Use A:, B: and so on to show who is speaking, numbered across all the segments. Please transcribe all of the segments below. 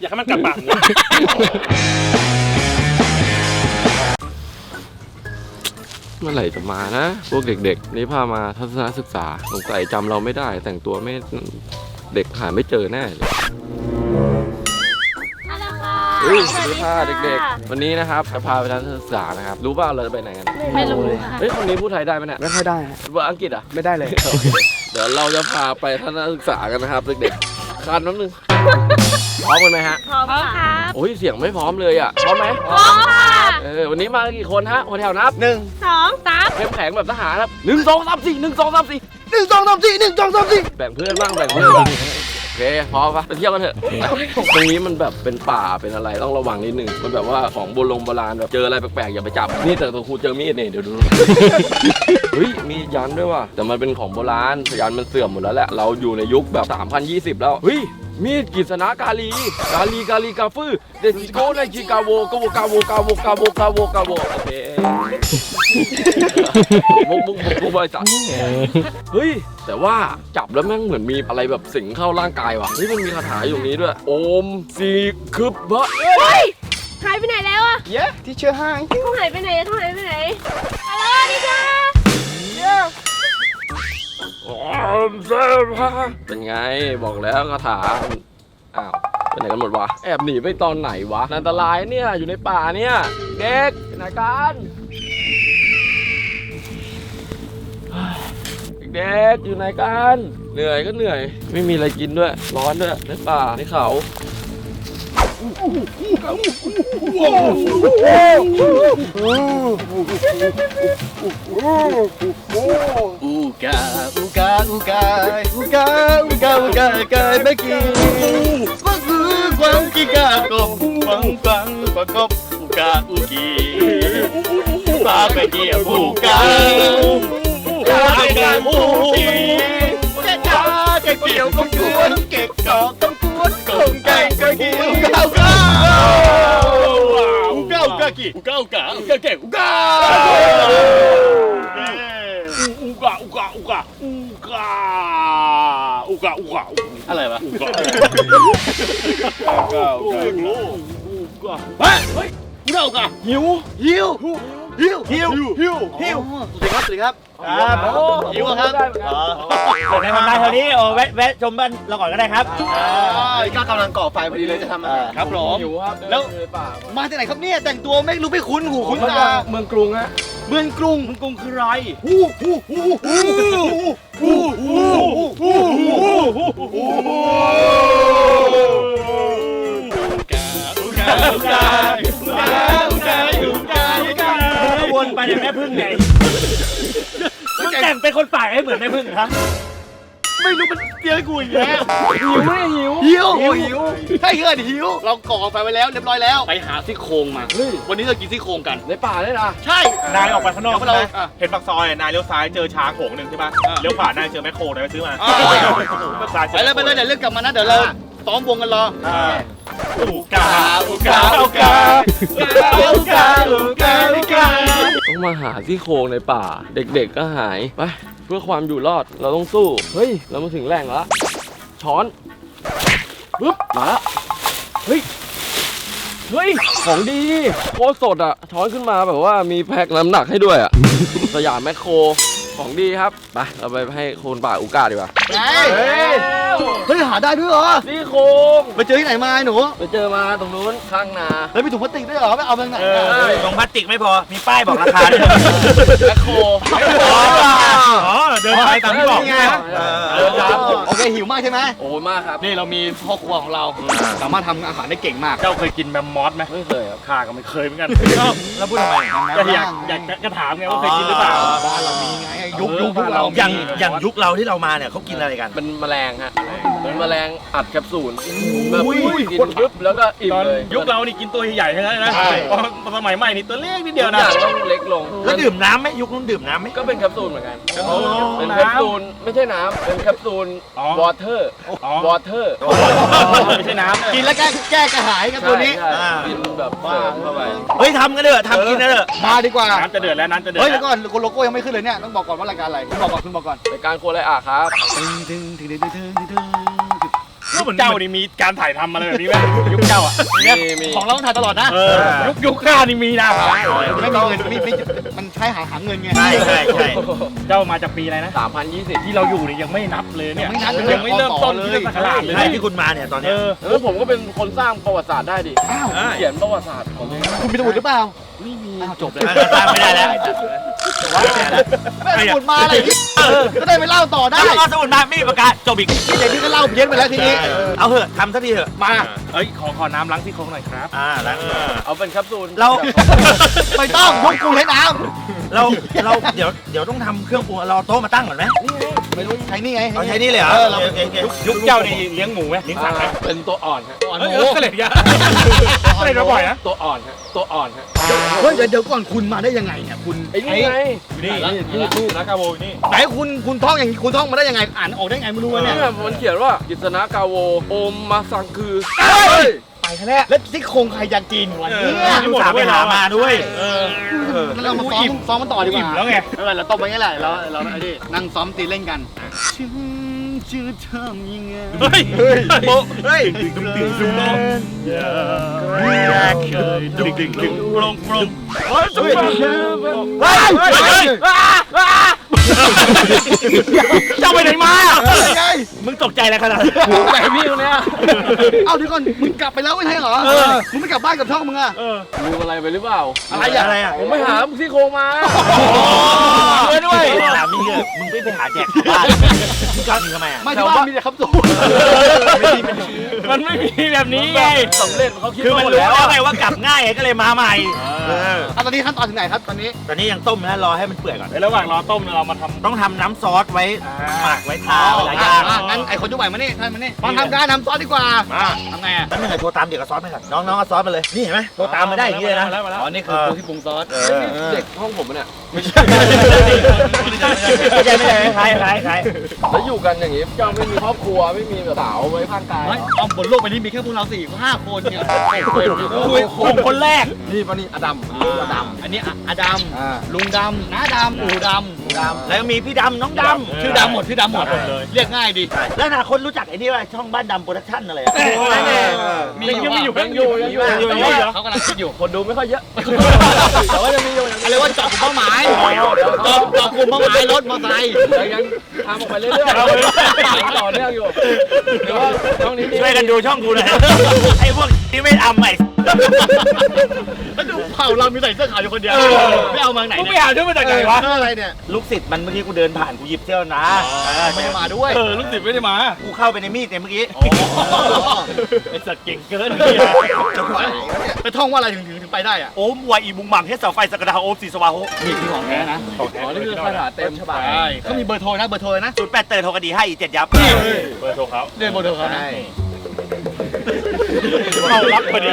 A: อยากให้มันกลับปากอย่างนี้
B: เมื่อไหร่จะมานะ พวกเด็กๆ นี่พามาทัศนศึกษาสงสัยจำเราไม่ได้ แต่งตัวไม่เด็กหาไม่เจอแน่เลย
C: ฮัลโหลค่ะ
B: เฮ้ยสวัสดีค่ะเด็กๆ วันนี้นะครับจะพาไปทัศนศึกษานะครับ รู้ป่าวเราจะไปไหนกัน
C: ไม่รู้ค่ะ
B: เฮ้ยคนนี้พูดไทยได้ไหมเนี่ย
D: ไม่ค่อยได้ฮะ
B: ว่าอังกฤษอะ
D: ไม่ได้เลย
B: เดี๋ยวเราจะพาไปทัศนศึกษากันนะครับเด็กๆ คันน้ำหนึ่งพร้อมกันไหมฮะ
C: พร้อมครับ
B: โอ้ยเสียงไม่พร้อมเลยอะพร้อมไหม
C: พร้อมค่ะ
B: เออวันนี้มากันกี่คนฮะหัวแถวนับ
D: หนึ่ง
C: สองสาม
B: เข้มแข็งแบบทหารครับหนึ่งสองสามสี่หนึ่งสองสามสี่
D: หนึ่งสองสามสี่หนึ่งสองสามสี่
B: แบ่งเพื่อนบ้างแบ่งเพื่อนบ้างโอเคพอปะไปเที่ยวกันเถอะตรงนี้มันแบบเป็นป่าเป็นอะไรต้องระวังนิดนึงมันแบบว่าของโบราณโบราณแบบเจออะไรแปลกๆอย่าไปจับนี่แต่ตัวครูเจอมีดเนี่ยเดี๋ยวดู เฮ้ยมียันด้วยว่ะแต่มันเป็นของโบราณยันมันเสื่อมหมดแล้วแหละเราอยู่ในยุคแบบ 3020 แล้วเฮ้ยมีดกฤษณากาลี กาลีกาลีกาฟือเดซิโกไนจิกาโวกาโวกาโวกาโวกาโวกาโวกาโวโอเคมุกมุกมุกมุกบริษัทเฮ้ย แต่ว่าจับแล้วแม่งเหมือนมีอะไรแบบสิงเข้าร่างกายว่ะเฮ้ยมันมีคาถาอยู่ตรงนี้ด้วย โอมสีคืบบะ
C: เฮ้ยหายไปไหนแล้วอะ
D: เย้ที่เชื่อให้
C: เขาหายไปไหนอะเขาหายไปไหนฮัลโหลนี่ค่ะ
B: โอม เซพะเป็นไงบอกแล้วคาถาอ้าวเป็นไหนกันหมดวะแอบหนีไปตอนไหนวะอันตรายเนี่ยอยู่ในป่าเนี่ยเด็กเป็นไหนกันเด็กอยู่ไหนกันเหนื่อยก็เหนื่อย ไม่มีอะไรกินด้วย ร้อนด้วยในป่าในเขา
D: อูกาอู กาอูกาอูกาอูกาอูกากาเมื่อกี้ก็คือกวางกีกากบกวางกวางกวางกบอูก อุกะ
A: อุกะอะ
D: ไรวะ
A: อุกะอุกะอุกะอุกะเฮ้ยเฮ้ยอุกะอุกะหิว
D: หิวหิวหิว
A: หิว
D: หิวสวัสดีครับสวัสดีครับ
A: ครับ
D: หิวอะครับอ๋อ
E: เดี๋ยวในทำได้เท่านี้โอ้แวะแวะชมบ้านเราก่อนก็ได้ครับ
D: ก็กำลังก่อไฟพอดีเลยจะทำอะไรครับผม
B: หิวครับเดิน
D: แล้ว
B: อยู่ในป่า
D: มาจากไหนครับเนี่ยแต่งตัวไม่รู้ไม่คุ้นหู
B: ผ
D: คุ้
B: ม
D: น
B: มา
D: ตา
B: จากเมืองกรุงฮะ
D: เมืองกรุง
A: กรุงคือไร
D: ฮู้ฮู้ฮู้ฮู้ฮู้ฮู้ฮู้ฮู้อุกาอุกาอุกาอุกาอุกาอุกา
E: แล้ ววนไปในแม่พึ่งไงมึงแต่งเป็นคนป่าให้เหมือนแม่พึ่งครับ
D: ไม่รู้มันเตี้ยกูอีกแล้ว
B: หิวไม่หิว
D: หิวหิวถ้าเกิดหิว เราก่อไฟไว้แล้วเรียบร้อยแล้ว
A: ไปหาซี่โครงมา
D: วันนี้เรากินซี่โครงกัน
B: ในป่าเลยนะ
D: ใช่
F: นายออกไปข้างนอก
D: เดี๋
F: ใช่
D: ยว
F: ไหม
D: เราอะ
F: เห็นปากซอยนายเลี้ยวซ้ายเจอช้างโขงหนึ่งใช่ปะ
D: อะ
F: เลี้ยวขวานายเจอแมคโครนายไปซื้อมา
D: อ่า
F: ปากซ้ายเจ
D: ไป
F: อ
D: เลยไปเลยเดี๋ยวเรื่องกลับมานะเดี๋ยวเรา ซ้อมวงกันรอ
F: อ่าอูกา
D: อูกาอูกาอูกาอูกาอูกา
B: ต้องมาหาที่โครงในป่า เด็กๆก็หายไปเพื่อความอยู่รอดเราต้องสู้ เฮ้ย เรามาถึงแหล่งแล้วช้อนปึ๊บมาละเฮ้ยเฮ้ย ของดีโคตรสดอะ ช้อนขึ้นมาแบบว่ามีแพ็คน้ำหนักให้ด้วยอะ สยามแมคโคร ของดีครับไปเราไปให้โคนป่าอูก้าดีกว่า
D: เฮ้ยเฮ้ยหาได้ด้วยเหรอ
B: ซี่โครง
D: ไปเจอที่ไหนมาไอ้หนู
B: ไปเจอมาตรงนู้นข้างนา
D: แล้วมีถุงพลาสติกด้วยเหรอไปเอามาจากไหน
E: เอ
D: อะ
E: อตรงพลาสติกไม่พอ มีป้ายบอกราคาด้วย
B: แมคโคร
F: อ๋อเดินไปตามที่บอก
D: นี่ไง
F: เออ
B: เออครับ
D: โอเคหิวมากใช่ไหม
B: โอ้ยมากครับ
D: นี่เรามีพ่อครัวของเราสามารถทำอาหารได้เก่งมาก
F: เจ้าเคยกินแมมมอสไหม
B: ไม่เคยครับ
F: ข้าก็ไม่เคยเหมือนกัน
E: แล้วพูดทำไม
F: ก็อยากอยากจะถามไงว่าเคยกินหรือเปล่า
D: บ้านเรามีไงยุคยุคพวกเรา
E: อย่างอย่างยุคเราที่เรามาเนี่ยเขากินอะไรกัน
B: เป็นแมลงฮะ เป็นแมลงอัดแคปซูลแบบกินปุ๊บแล้วก็อิ่ม
F: ตอน
B: เลย
F: ยุคเรานี่กินตัวใหญ่ๆทั้งนั้นนะ
B: ใช่
F: พอสมัยใหม่นี่ตัวเล็กนิดเดียว
B: ทุก
F: นะ
B: อย่างต้องเล็กลง
E: แล้วดื่มน้ำไหมยุคนู้นดื่มน้ำไหม
B: ก็เป็นแคปซูลเหมือนกัน
F: โอ้
B: เป็นแคปซูลไม่ใช่น้ำเป็นแคปซูล
F: อ๋อ
B: วอเตอร์
F: อ๋อ
B: วอเตอร์
F: ไม่ใช่น้ำ
D: กินแล้วแก้แก้กระหายกันตัวนี้
B: กินแบบเสริมเข้าไป
E: เฮ้ยทำกันเถอะทำกินกันเถอะ
D: มาดีกว่า
F: น้ำจะเดือดแล้วน้ำจะเดือด
D: เฮ้ย
F: แล้
D: เดี๋ยววก่อนคนโลโก้ยังไม่ขึ้นเลยเนี่ย ต้องบอกก่อนว่ารายการอะไร คุณบอกก่อน คุณบอกก่อน
B: ในการโคอะไรอะครับ
D: ตึงตึงตึงตึงตึงตึง ตึง
F: ยุคเจ้านี่มีการถ่ายทำอะไรแบบนี้ไหมยุคเจ้าอะ
B: มีมี
D: ของเราต้องถ่ายตลอดนะ
F: เออ ยุคยุคข้านี่มีนะ
D: ไม่มีเงินไม่ไม่มันใช้หาหาเงินไง
F: ใช่ใช่ใช่เจ้ามาจากปีอะไรนะ
B: สามพันยี่สิบ
F: ที่เราอยู่นี่ยังไม่นับเลยเนี่ย
D: ยังไม่นับเลย
F: ยังไม่เริ่มต้นที่จะขนาดเลย
E: ใช่ที่คุณมาเนี่ยตอน
F: เอ
E: เนี้ย
F: อ
B: เออผมก็เป็นคนสร้างประวัติศาสตร์ได้ดิ
D: อ้าว
B: เขียนประวัติศาสตร์ของตัวเอง
D: คุณมีสมุดหรือเปล่าไม่มีอ้าวจบเลย
E: สร้างไม่ได้แล้ว
D: ไม่สมุดมาอะไรที่ก็ได้ไปเล่าต่อได้
E: ได้เอาสมุดมาไม่มีประกาศจบอีก
D: ที่ไหนที่ก็เล่าเพี้ยนไปแล้วทีนี้
E: เอาเถอะทำสักทีเถอะ
F: มา เอ้ยขอขอน้ำล้างที่โครงหน่อยครับ
E: อ่าแล้ว
B: เอาเป็นแคปซูล
E: เรา
D: ไม่ต้องยกกูใช้น้
E: เราเราเดี๋ยวเดี๋ยวต้องทำเครื่องปรุงเราเอาโต๊ะมาตั้งก่อนไหมำ
D: ไม่รู้ใช้นี่ไง
E: เอาใช้นี่เลยเหรอ
D: เออเรา
E: โอเคโอเค
F: ยุคยุคเจ้านี่เลี้ยงหมูไหมเลี้ยงสัตว์ไหม
B: เป็นตัวอ่อนฮะ
D: อ่อน
F: เอ
D: โห
F: อก็เลยยะก็เลยมาบ่อยนะ
B: ตัวอ่อนฮะตัวอ่อนฮะ
D: เฮ้ยเดี๋ยวเดี๋ยวก่อนคุณมาได้ยังไงเนี่ยคุณ
B: ไอ้นี่ไง
F: นี่นี่นี่นี่นะกาโบนี่
D: ไหนคุณคุณท่องอย่างนี้คุณท่องมาได้ยังไงอ่านออกได้ไงไม่รู้วะเนี่ย
B: เนี่ยมันเขียนว่ากิษณากาโวโอมมาสังคือ
D: ไปซะแล้วแล้วที่โครงใครจากจีนวันนี้
E: อุตส่าห์ไปหามาด้วย
F: เออ
D: งั้นเรามาซ้อมซ้อมมันต่อดีกว่า
F: อิ่มแล้วไง
D: เออเราตบไปงี้แหละเราเราไอ้นี่นั่งซ้อมตีเล่นกันฉันจะทำยังไง
F: เฮ้ย
E: โบเฮ้ย
F: ดึงดึงดึงอยากเคยดึงดึงดึงปรงปรง
E: เฮ้ยเฮ้ยเฮ้ย เจ้าไปไหนมา
D: ไง
E: มึงตกใจอะไรขนาดนั้น
B: ไปพี่คนเนี้ย
D: เอาเดี๋ยวก่อน มึงกลับไปแล้วไม่ใช่เหรอมึงไม่กลับบ้านกับช่องมึงอะ
F: เออ
B: ลืมอะไรไปหรือเปล่า
D: อะไรอะ
E: อะไรอะ
B: ผมไปหาซี่โครงมา
E: ช่วยด้วยถามมึงเถอะมึงไม่ไปหาแจกบ้านมึงกลับทำไมอะ
D: ไม่ที่บ้านมีแต่ครับสูตร
F: มัน ไม่มีแบบนี้ไง
B: สำเร็จเขาคิด
E: คือมัน
B: หมด
E: รู้
B: แล้ว
E: แล้ว
B: อะ
E: ไงว่ากลับง่ายไงก็เลยมาใหม่เออ
D: อะตอนนี้ขั้นตอนถึงไหนครับตอนนี้
E: ตอนนี้ยังต้มนะรอให้มันเปื่อยก่อน
F: ในระหว่างรอต้มเรามาทำ
E: ต้องทำน้ำซอสไว้หมักไว้ทาเวลา
D: อะ
E: ย่าง
D: อะงั้นไอ้คนยุคใหม่มานี่ท่านมานี่มาทำการทำซอสดีกว่า
F: มา
D: ทำไงอะ
E: แป๊บนึงไอ้โทรตามเด็กกับซอสไปก่อนน้องน้องเอาซอสมาเลยนี่เห็นไหมโทรตามมาได้อย่างนี้เลยนะ
F: มาแล้วมาแล้ว
D: อ๋อนี่คือตัวที่ปรุงซอส
E: เออ
B: เด็กห้องผมอะเนี่ย
E: ไม่ใช่ไม่ใช่ไม่ใช่คล้ายคล้ายคล้าย
B: แล้วอยู่กันอย่างงี้เจ้าไม่มีครอบครัวไม่มีแบบสาวไว้ข้างกายเหร
D: ไม่
B: อ
D: เอาบนโลกใบนี้มีแค่พวกเราสี่ห้าคนเนี่ย
E: คุยผมคนแรก
B: นี่ปะนี่อดัมอดัม
D: อันนี้อะอาดำลุงดำน้าดำปู่ดำ
E: แล้วก็มีพี่ดำน้องดำ
D: ชื่อดำหมดชื่อดำหมด
F: หมดเลย
D: เรียกง่ายดี
E: แล้วอนาคนรู้จักไอ้นี่ว่าช่องบ้านดำโปรดักชั่นอะไรอะ
B: นั่นเอง
D: มี
B: ยังอยู่ยังอยู่ยังอยู่
F: ยังอยู่ยังอยู่
D: เขากำลังคิดอยู่
B: คนดูไม่ค่อยเยอะแต่ว่ายังมีอยู่ยัง
D: อะไรว่าเจาะกลุ่มเป้าหมายเจาะเจาะกลุ่มเป้าหมายรถมอเตอร์ไซค์
B: ยังยังทำออกไปเรื่อยๆต่อเนื่องอยู่หรือว่าช่องนี้
E: ช่วยกันดูช่องกูหน่อยไอ้พวกที่ไม่ทำไอ้
D: แล้วดูเผ่าเรามีใส่เสื้อขาวอยู่คนเดียวไม่เอามาไหน
F: กูไป
D: เนี่ย
F: หาด้วยมาจากไหนวะ
D: เสื้ออะไรเนี่ย
E: ลูกศิษย์มันเมื่อกี้กูเดินผ่านกูหยิบเที่ยวนะ
D: ไม่ได้มาด้วย
F: เออลูกศิษย์ไม่ได้มา
E: กูเข้าไปในมีดเนี่ยเมื่อกี้
F: ไอสัตว์เก่งเกิน
D: ไปท่องว่าอะไรถึงถึงถึงไปได้อะ
E: โอมวัวอีบุงบังเฮสเสาไฟสกดาโอมสีสวาโฮ
D: นี่คือของแท้นะ
B: อ๋อนี่คือคาถาเต็มฉบับ
D: ใช่เขามีเบอร์โทรนะเบอร์โทรนะ
E: ศูนย์แปดเตอร์โทรคดีให้อีเจ็ดยับ
F: เบอร์โทรเขา
D: เรียนเบอร์โทรเขานะ
F: เข้ารับพอดี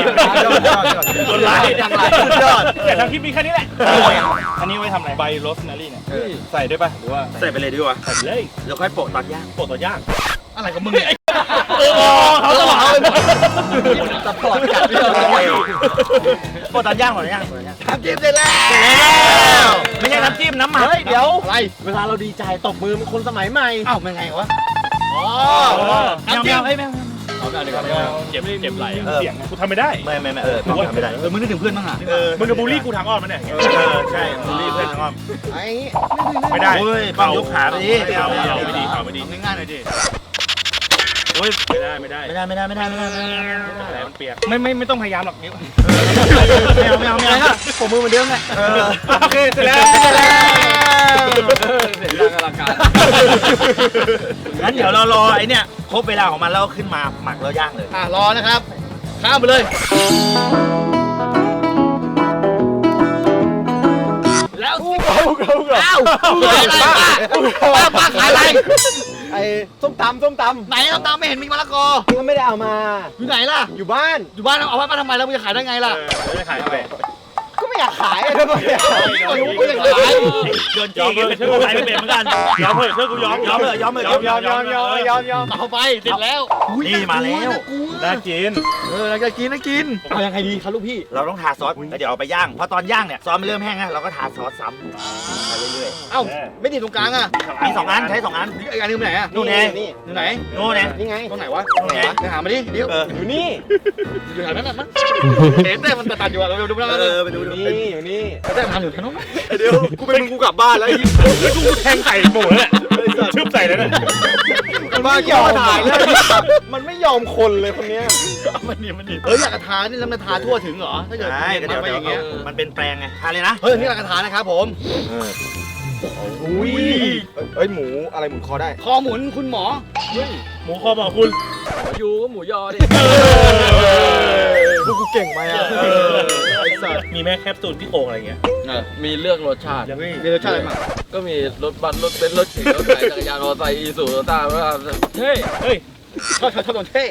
E: คนร้ายจังไรสุดยอด
F: แต่ทางคลิปมีแค่นี้แหละอันนี้ไว้ทำอะไรใบโรสแมรี่เนี่ยใส่ได้ป่ะหรือว่า
E: ใส่ไปเลยดีกว่า
F: ใส่เลย
E: เดี๋ยวค่อยโปะตอนย่าง
F: โปรตัวย่าง
D: อะไรของมึงเนี่ย
F: เขาตลอด
D: สปอร์ตจัดเรื่อง
E: โปะตอนย่างก่อนย่างก่อนย่าง
D: ทำเกมเสร็จแล้ว
E: ไม่ใช่น้ำจิ้มน้ำหมัก
B: เฮ้ยเดี๋ยว
D: อะไร
B: เวลาเราดีใจตบมือเป็นคนสมัยใหม่
D: อ้าวเป็นไงวะอ๋อ
E: แมวแมวเอ้ยแมว
D: เอาได้เลยครับ
F: เจ็บเจ็บไหลเสียงกูทำไม่ได้
E: ไม่ไม่ไม่เออทำไม่ได้
D: เออมึงนึกถึงเพื่อนบ้างอะ
E: เออ
F: มึงกับบูลลี่กูทางอ้อมมันเนี่ย
E: เออใช่บูลลี่เพื่อนน้อง
D: ไอ้
F: ไม่ได้
E: โอ้ยปังยกขาไปดิไม่เอา
F: ไม่
E: ไม่
F: เอา
E: เอา
F: ไม่ดีข่าวไม่ดี
D: เอาง่ายๆหน่อยดิ
E: โอ้ย
F: ไม่ได้ไม่ได้
E: ไม่ได้ไม่ได้ไม่ได้ไม่ได้ไม่ได้
F: แผลมันเปียกไม่ไม่ไม่ต้องพยายามหรอกนิ้ว
E: ไม่เอาไม่เอาไม่เอา
D: ผมมือเหมือนเดิมไง
E: เออ
F: โอเคเสร็จแล้ว
E: เสร็จแล้ว
B: เสียงดังอลังการ
E: งั้นเดี๋ยวเรารอไอ้เนี่ยครบเวลาของมันแล้วขึ้นมาหมักแล้วย่างเลย
D: อะรอนะครับ ข้ามไปเลย แล้วสิอ้าวขายอะไรป้าป้าป้าขายอะไร
A: ไอ้ส้มตำส้มต
D: ไหนเอาตามไม่เห็นมีมะละกอำ
A: ก็ไม่ได้เอามา
D: อยู่ไหนล่ะ
A: อยู่บ้าน
D: อยู่บ้านเอาไว้มาทำไมแล้วมึงจะขายได้ไงล่ะ
F: เออจะขายอะไร
D: ไม่อยากขายอะทำไมอะไม่รู้ไม่อยากขาย
E: โดนจีกันไปช่วยกูขายไม่เป็นเหมือนกันยอมเถอะช่วยกูยอมยอมเถอะยอมเถอะ
D: ยอมยอมยอมยอมยอมยอมเอาไปติดแล้ว
E: นี่มาแล้วน่ากิน
D: เออเราจะกินนะกินเอายังไงดีครับลูกพี่
E: เราต้องทาซอสแล้วเดี๋ยวเอาไปย่างเพราะตอนย่างเนี่ยซอสมันเริ่มแห้งแล้วเราก็ทาซอสซ้ำไปเรื่อย
D: เอ้าไม่ติดตรงกลางอะ
E: ๆมีสองอันใช้สองอัน
D: อีกอันนึงไปไหนอะ
E: นู่นไง
D: นี่ไหน
E: โน่นไง
D: นี่ไงตรงไหนวะ
E: ตรงไหน
D: ไปหามาดิเดี๋ยว
E: เออ
D: อยู่นี่อยู่แถวนั้นน่ะมั้งเห็นแต่มันตัดอยู่อะเราดูไม่ได้
E: เออไปดูดู
A: นี่อยู่นี่
D: แต่ทำอยู่แถวนั้น
A: เดี๋ยวกูเป็นมึงกูกลับบ้านแล้ว
E: แล้วกูแทงใส่หมูแล้วชึบใส่เลยนะ
A: มันไม่ยอมถ่ายเลยมันไม่ยอมคนเลยคนเนี้ย
E: มันนี่มันนี่
D: เฮ้ยอยากกระทานี่แล้วมันทาทั่วถึงเหรอถ้าเกิด
E: ใช่
D: มัน
E: เดี๋ยว
D: ไป
E: เดี๋
D: อ
E: ยว
D: ย่างเงี้ย
E: มันเป็นแปลงไงทาเลยนะ
D: เฮ้ยนี่อยากกระทานะครับผม
A: อุ้ยเอ้ยหมูอะไรหมุนคอได้
D: คอหมุนคุณหมอ
E: หมูคอบอกคุณ
B: หมูยูก็หมูยอดิ
A: พวกกูเก่งไหมอะ ไอ้สัส
E: มีแม่แคปซูลที่โอ่งอะไรเงี้ย
B: มีเลือกรสชาติ
D: ยังไม่เรียนรสชาติอะไรมา
B: ก็มีรถบัสรถเบนซ์รถเก๋งรถจักรยานมอเตอร์ไซค์อีซูซูต้าว่าเฮ้ย
E: เฮ้ย
D: ชอบชอบชอบโดนเท่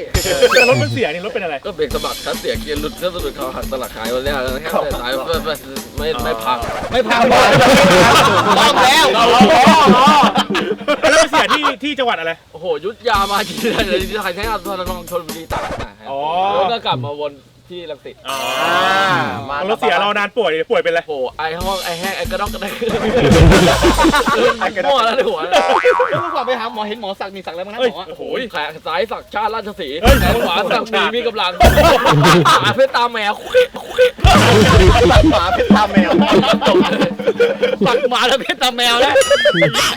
E: แต่รถมันเสียนี่รถเป็นอะไร
B: ก็เบรกสะบัดคัสเสียเกียร์หลุดก็สะดุดเขาหักตลักขายวันแรกแล้วแค่แต่สายไม่ไม่ไม่ไม่พัง
D: ไม่พังบอลบอกแล้ว
E: แล้วมันเสียที่ที่จังหวัดอะไร
B: โอ้โหยุทธยามาทีไรเลยที่ไทยแท้ทรนองชนบุรีตากนะ
E: อ๋อ
B: แล้วก็กลับมาวน ที่รังสิต
E: อ๋อรถเสียเรานานป่วยป่วยเป็นอะไร
B: โอ้โหไอห้องไอแห้งไอกระดอกกระไดมั่วแล้วในหัว
D: แล้วเมื่อก่อนไปหาหมอเห็นหมอสักมีสักอะไรบ้างนะ
E: เฮ้ย
D: หมอ
E: โอ้โห
B: แขนซ้ายสักชาติราชสีห์
E: เฮ้ย
B: แขนขวาสักหมีมีกำลังขาเพชรตาแมว
D: สัก หมาเพชรตาแมวสักหมาแล้วเพชรตาแมวนะ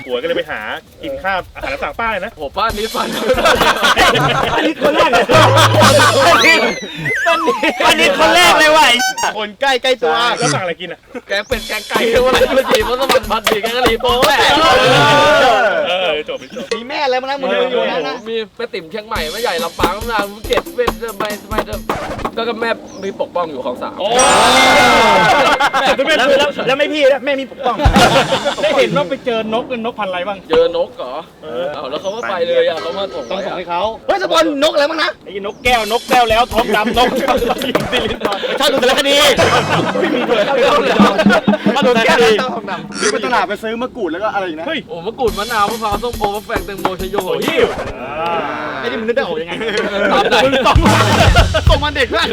E: หัวก็เลยไปหากินข้าวอาหารสั่งป้าเลยนะ
B: โอ้โหป้านี้ฟัน
E: อันนี้คนแรกเลยอันนี้คนแรกเลยว่ะ
D: คนใกล้ใกล้ตัว
E: แล้วสั่งอะไรกินอะ
B: แกงเป็ดแกงไก่ก็ว่าอะไรก็จีบมันสมันพันดีแกงกะหรี่โป๊ะแหละ
E: เออจบไปจบ
D: มีแม่อะไรบ้างนะมึงอยู่นั้นนะ
B: มีแม่ติ๋มเชียงใหม่แม่ใหญ่ลำปางลำนางภูเก็ตเป็นไปไปก็ก็แม่มีปกป้องอยู่ของสาม
E: แล้วแล้วแล้วไม่พี่แล้วแม่มีปกป้อง ได้เห็นว่าไปเจอนกเป็นนกพันธุ์อะไรบ้าง
B: เจอนกเหรอเอาแล้วเขาก็ไปเลยอะเขามาส่ง
D: ต้อง
B: ไว้
D: ส่ง
B: อะ
D: ให้เขาเฮ้ยสปอนนกอะไรบ้างนะ
E: ไอ้นกแก้วนกแก้วแล้วท้องดำนกสิรินทร
D: ชอบดูสารคดี
B: ไม่มีเลยเอาเลย
D: มาโดนแก้วแล้วต้องด
A: ซื้อไปตลาดไปซื้อมะกรูดแล้วก็อะไรอีกนะ
E: เฮ้ย
B: โอ้มะกรูดมะนาวมะพร้าวส้มโอมะแฟงแตงโมชะโย
E: โอ้ย
B: หิวำ
D: ไอ้นี่มึงนึกได้ออกยังไง
B: ตามไหน
D: ส่งมาเด็กด้วย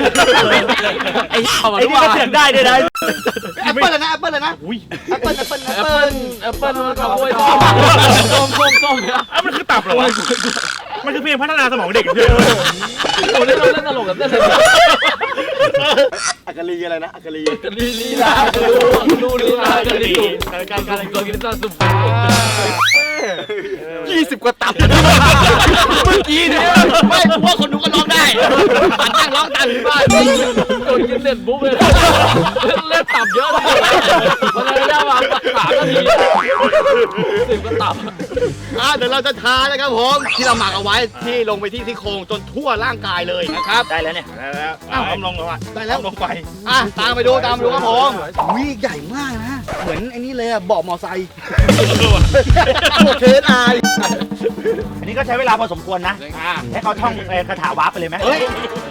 B: ไอ้เอามา
E: ไอ้
B: ด้
E: นี่
B: วย
E: ก็เถียงได้ด้วยนะ
D: แอปเปิ้ลเลยนะแอปเปิ้ลเลยนะ
E: อุ้ย
D: แอปเปิ้ลแอปเปิ้ลแอ
B: แอ
D: ป
B: ป
D: เปิ้
B: เปิ้
D: ล
B: ลแอปเปิ้ลมันก็กล้วยทอดส้มส้มส้มเนี่ย
E: อ้าวมันคือตับเหรอวะมันคือเพลงพัฒนาสมองเด็กใช่ไหม
B: โอ้เล่นเราเล่นตลกกับเต้นเลย
A: อักกะลีอะไรนะอักกะลี
B: กันลีลีลาดูดูลีลากันลีการการการกินซาสุป
D: ยี่สิบกว่าตับ
B: เมื่อกี้เนี่ย
D: ไม่กูว่าคนดูก็ร้องได้ปันนั่งร้องตามที่บ้าน
B: โดนกินเสร็จบุ๊กเลยเล่นต่ำเยอะเลยมันเลยได้มาสามนาทีสิบก็ต่ำ
D: อะเดี๋ยวเราจะทานะครับผมที่เราหมักเอาไว้ที่ลงไปที่ที่โครงจนทั่วร่างกายเลยนะครับ
E: ได้แล้วเนี่ยได้แล้วอ้าวลงแล้วอะ
D: ได้แล้ว
E: ลงไป
D: อะตามไปดูตามไปดูครับผมวิใหญ่มากนะ เหมือนไอ้นี่เลยอะเบาะมอไซค์โอเคอาย
E: อันนี้ก็ใช้เวลาพอสมควรนะให้เขาท่องเอ่อคาถาวาร์ปไปเลยไหม
D: เฮ้ย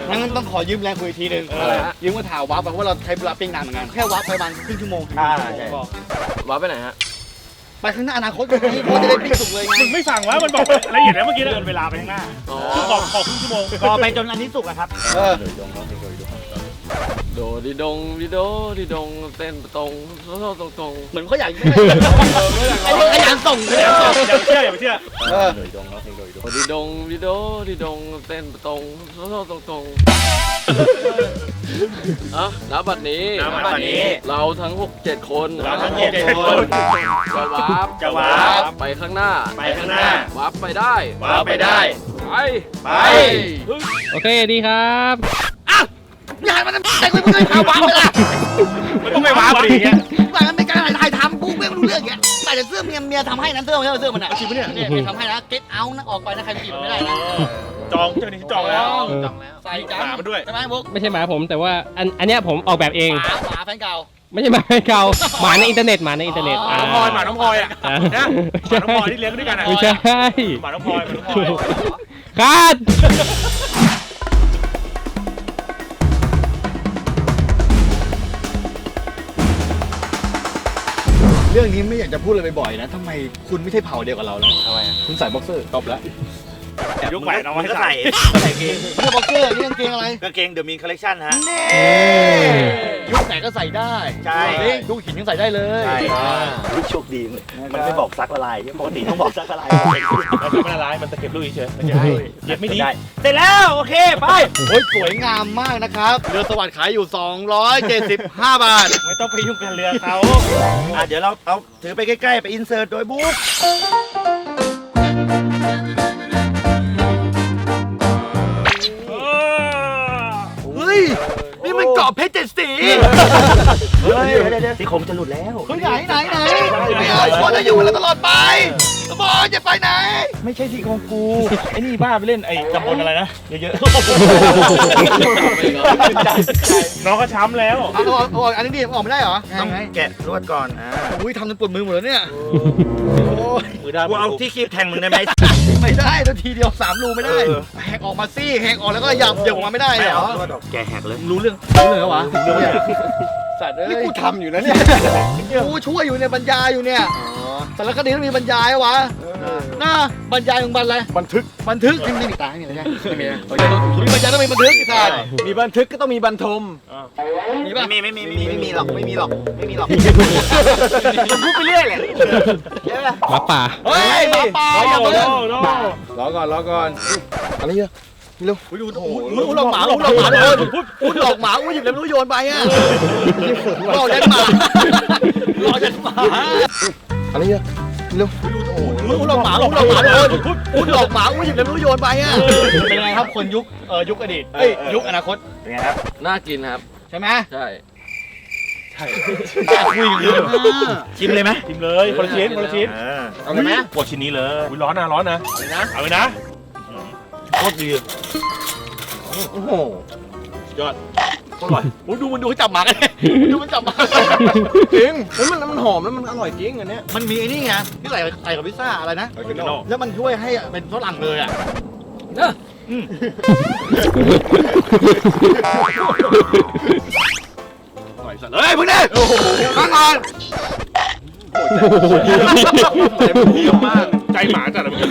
D: งั้นต้องขอยืมแรงคุยอีกทีหนึง
E: เออ
D: ยืมมาถาววับเพราะว่าเราใช้เวลาปิ้งนานเหมือนกันแค่วับไปประมาณครึ่งชั่วโมง
E: อ่าใช่
B: ว้าไปไหนฮะ
D: ไปข้างหน้าอนาคตกันไหมเพราะจะได้ปิ้งสุกเลยไง
E: มึงไม่สั่งวะมันบอกละเอียดแล้วเมื่อกี้เดินเวลาไปข้างหน้า
B: อ๋อ
E: ขอขอครึ่งชั่วโมงรอไปจนอันนี้สุกอะครับ
D: เออ
B: โดดิดงดิโดดิดงเต้นตรงตรงตรงตรง
D: เหมือนเขาอยากไอ้พวกขยันส่งขยันส่ง
E: อย่าไปเชื่ออย่าไปเชื่อ
D: เออ
B: โดดิดงดิโดดิดงเต้นตรงตรงตรงตรงอะณบัดนี้
E: ณบัดนี้
B: เราทั้ง 6 7 คน
E: เราทั้งเจ็ดคน
B: จะวาร์ป
E: จะวาร์ป
B: ไปข้างหน้า
E: ไปข้างหน้า
B: วาร์ปไปได้
E: วาร์ปไปได้
B: ไป
E: ไป
B: ฮึ่ย
G: โอเคดีครับ
D: อย่ามันแต่กูไม่เคยถาววับเลยล่ะ
E: มันต้องไปวาร์ปดิอย่างเงี้ย
D: ว่ามันเป็นการถ่ายทำกูไม่รู้เรื่องอย่างเงี้ยแต่เสื้อเมียเมียทำให้นะเสื้อเสื้อเสื้อมันอะจริงปะเนี่ยเนี่ยเมียทำให้นะเก็ตเอานะออกไปนะใครจีบไม่ได้นะ
E: จองเจ้านี้จองแล้ว
D: จองแล้วใส่กัน
E: หมามาด้วย
D: ใช่ไหมบุ๊ก
G: ไม่ใช่หมาผมแต่ว่าอันอันเนี้ยผมออกแบบเอง
D: หมาหมาแฟนเก่า
G: ไม่ใช่หมาเก่าหมาในอินเทอร์เน็ตหมาในอินเทอร์เน็ต
E: หมาน้องพลอยหมาน้องพลอยอะ
G: อ่า
E: นะหมาน้องพลอยที่เลี้ยงด้วยกันอะ
G: ไม่ใช่
E: หมาน้องพลอยหมาน้องพลอย
G: คัด
D: รื่องนี้ไม่อยากจะพูดเลยบ่อยๆนะทำไมคุณไม่ใช่เผ่าเดียวกับเราแล้วทำไมคุณใส่บ็อกเซอร์ตบแล้ว
E: ยุคใหม่เอามาให้ใส่
D: ใส่เกงไม่ใช่บ็อกเซอร์นี่กางเกงอะไร
E: กางเกงเดี๋ยวมีคอลเลคชันฮะ
D: ยุคไหนก็ใใส่ได้
E: ใช่
D: เฮ้ยยุคหินยังใส่ได้เลย
E: ใช่
D: อ่า
E: โชคดีมันไม่บอกซักละลายปกติต้องบอกซักละลาย
F: มันไม่ละลายมันตะเก็บลูกเฉยๆมันจะเก็บไม่ดี
E: เสร็จแล้วโอเคไป
D: โอ้ยสวยงามมากนะครับเรือสวัสดิ์ขายอยู่ 275 บาท
E: ไม่ต้องไปยุ่งกับเรือเขาอะเดี๋ยวเราเอาถือไปใกล้ๆ ไปอินเสิร์ตโดยบุ๊กาะ
D: เพชรเจ็ดสี
E: เฮ้ยเดี๋ยวสีคมจะหลุดแล้ว
D: เฮ้ยไหนไหนไหนไม่เอาชวนเราอยู่แล้วตลอดไปสมองจะไปไหน
E: ไม่ใช่สีคมกู
F: ไอ้นี่บ้าไปเล่นไอ้ตำบลอะไรนะเยอะๆน้องก็ช้ำแล้ว
D: เอาออกอันนี้ดิออกไม่ได้เหรอ
E: ต้อง
D: ไง
E: แกะลวดก่อนอ่า
D: อุ้ยทำจนปวดมือหมดแล้วเนี่ยโอ้ย
F: มือด้าน
E: กูเอาที่คีบแทงมึงได้ไหม
D: นาทีเดียวสามรูไม่ได้
E: เออ
D: แหกออกมาซี่แหกออกแล้วก็หยับเดี๋ยวออกมาไม่ได้
E: ไม่
D: เหร
E: เอา
D: อ
E: ลวดออกแกะหักเลย
D: รู้เรื่องรู้เรื่องแล้ววะสัตว์เอ้ยนี่กูทำอยู่นะเนี่ยกูช่วยอยู่เนี่ยบรรยายอยู่เนี่ยสารคดีต้องมีบรรยายวะน่าบรรยายของมันอะไรบันทึกบันทึกไม่ไม่มีตาไม่มีอะไรใช่ไม่มีโอเคมีบรรยายต้องมีบันทึกอีกท่าน
A: มีบันทึกก็ต้องมีบรรทม
D: มีป่ะ
E: ไม่มีไม่มีไม่มี
D: ไม่มีหรอกไม่มีหรอกไม่มีหรอก
E: มันพูดไปเรื่อยแหละ
G: หมาป่า
D: เฮ้ยหมาป่าอย่ามาเล่น
A: รอก่อนรอก่อนอะไรเยอะ
D: อุ้ยดูโอ้โหอุ้ยหลอกหมาอุ้ยหลอกหมาโดนอุ้ยหลอกหมาอุ้ยหยิบแล้วไม่รู้โยนไปอะหลอกยันหมาหลอกยันหมา
A: อะไรเยอะ
D: อุ้ยหลอกหมาอุ้ยหลอกหมาโดนอุ้ยหลอกหมาอุ้ยหยิบแล้วไม่รู้โยนไปอะเป็นไงครับคนยุคเอ่อยุคอดีตเอ้ยยุคอนาคต
E: เป็นไงครับ
B: น่ากินครับ
D: ใช่ไหม
B: ใช่
D: คุยกัน
E: ชิมเลยไหม
F: ทิมเลยคนละชิ้นคนละชิ้น
E: อ่า
D: เอาเลยไหม
F: กดชิ้นนี้เลยอุ๊ยร้อนนะร้อนนะ
D: เอาเลยนะ
F: เอาเลยนะ โคตรดี
A: โอ้โห
F: ยอดโคตรอร่อย
D: โอ้ยดูมันดูให้จับหมากันดูมันจับหมา
A: จริงเฮ้ยมันมันหอมแล้วมันอร่อยจริงอันเนี้ย
D: มันมีไอ้นี่ไงที่ใส่ใส่กับพิซซ่าอะไรนะ
F: ออริจินอล
D: แล้วมันช่วยให้เป็นฝรั่งเลยอะ
F: อร่อยสัตว์
D: เฮ้ยพึ่งดิฟังก่อน
A: เยี่ยมมาก
F: ใจหมาจัดอะ
D: อย่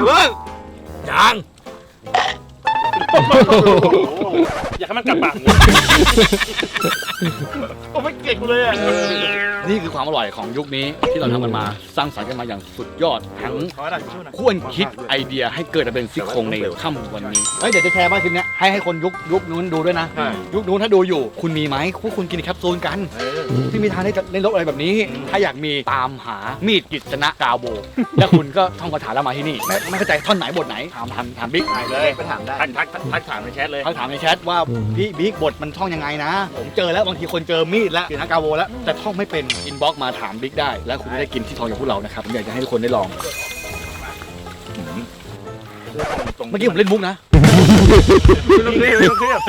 D: าเพิ่ง
E: ยัง
F: อยากให้มันกลับปาก
D: ผมไม่เก่งเลยอะนี่คือความอร่อยของยุคนี้ที่เราทำมันมาสร้างสรรค์กันมาอย่างสุดยอดทั้ง
E: ขอหน่อยช่วยหน่อย
D: ควรคิดไอเดียให้เกิดมาเป็นซี่โครงในค่ำวันนี้เฮ้ยเดี๋ยวจะแชร์บ้างคลิปเนี้ยให้ให้คนยุคยุคนู้นดูด้วยนะ ยุคนู้นถ้าดูอยู่ คุณมีไหมพวกคุณกินแคปซูลกันที่มีทางได้เล่นรบอะไรแบบนี้ ถ้าอยากมีตามหามีดกิษณะกาวโบ แล้วคุณก็ท่องคาถาแล้วมาที่นี่ไม่ไม่เข้าใจท่อนไหนบทไหนถามถามถามบิ๊ก
E: เลย
A: ไปถามได้
F: ทักทักทักถามในแชทเลย
D: เขาถามในแชทว่าพี่บิ๊กบทมันท่องยังไงนะ ผมเจอแล้วบางทีคนเจอมีดแล้วกิษณะกาวโบแล้วแต่ท่องไม่เป็นอินบ็อกมาถามบิ๊กได้ แล้วคุณจะได้กินที่ทองจากพวกเรานะครับผมอยากจะให้ทุกคนได้ลองเมื่อกี้ผมเล่นมุกนะ
E: ไม่ต้องเครียดไม่ต้องเครียด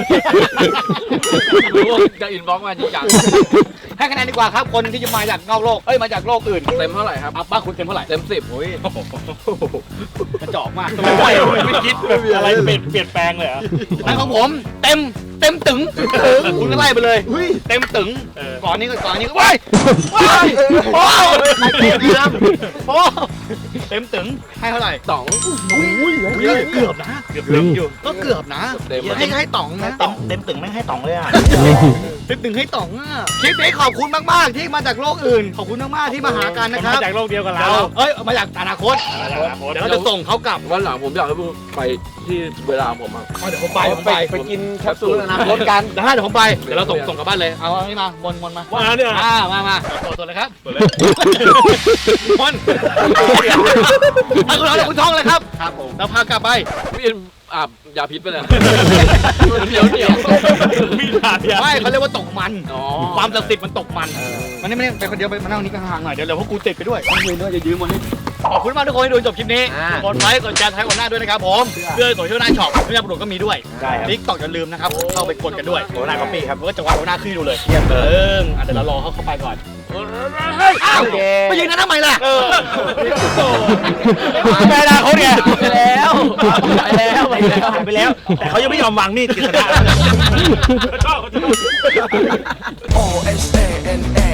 B: รู้ว่าจะอินบ็อกซ์มาจริงจัง
D: ให้คะแนนดีกว่าครับ คนที่จะมาจากนอกโลก เอ้ย มาจากโลกอื่น
B: เต็มเท่าไหร่ครับ
D: อะบ้านคุณเต็มเท่าไหร่
B: เต็มสิบ
D: กระจอกมาก
F: ไม่ไม่คิดอะไรเปลี่ยนเปลี่ยนแปลงเลยอ
D: นั่นของผม เต็มเต็มตึงคุณก็ไล่ไปเลยเต็มตึงก่อนนี้ก็ก่อนนี้ก็ว้ายว้ายโอ้ยโอ้ เต็มตึงให้เท่าไหร่
B: สอง
D: เกือบนะ
E: เกือบเต็มอยู่
D: ก็เกือบนะ
B: เต็ม
D: ให้ให้ต่องนะ
E: เต็มเต็มตึงไม่ให้ต่องเลยอะ
D: เต็มตึงให้ต่องอะคลิปนี้ขอบคุณมากๆที่มาจากโลกอื่น ขอบคุณมากๆที่มาหากันนะค
F: มา
D: รับ
F: จากโลกเดียวกับ
D: เดี๋
F: เรา
D: ยวเราเอ้ยมาจากอนาคต
F: มาจากอนาคต
D: เดี๋ยวเราจะส่งเขากลับ
B: วันหลังผมอยากให้พวกไปที่เวลาผมอะ
D: เดี๋ยวผมไปผมไป
A: ไปกินแคปซูลอนาคตกัน
D: ได้เดี๋ยวผมไปเดี๋ยวเราส่งส่งกลับบ้านเลยเอาอันนี้มาวนวนมา
F: ว่าเนี่ย
D: อ่ามามาตัวตัวเลยครับ
F: ตัวเลย
D: วนเอาคุณเอาเลยคุณท่องเลยครับครับผมแล้วพากลับไป
B: พี่อินอาบยาพิษไปเลยเดี๋ยวเดี๋ยว
F: มีดาเดียว
D: ไม่เขาเรียกว่าตกมัน
B: อ๋อ
D: ความศักดิ์สิทธิ์มันตกมันมันนี่ไม่ได้ไปคนเดียวไปมานั่งนี้ก็ห่างหน่อยเดี๋ยวเดี๋ยวพวกกูติดไปด้วยต้องยืนด้วยจะยืมมันนี่ ขอบคุณมากทุกคนที่ดูจบคลิปนี้กดไลค์กดแชร์ท้ายกดหน้าด้วยนะครับผมเสื้อสวยเที่ยวหน้าช็อปไม่ใช่บุรุษก็มีด้วย
E: ได้ครับ
D: ลิงก์ต่ออย่าลืมนะครับเข้าไปกดกันด้วย
E: โหหน้าก็ปีครับ
D: มันก็จะวางหน้าขึ้นให้ดูเลยเยี่ยมเลยเอออะเดี๋ยวเรารอเขาเข้าไปก่อนอ้าวไปยืนนั้นทำไมล่ะ
E: เออ
D: แม่ดาเขาเนี่ย
B: ไปแล้วไปแล้วไปแล้ว
E: หายไปแล้ว แต่เขายังไม่ยอมวางมีดกฤษณะ
F: ชอบเขาชอบ
H: O S A N A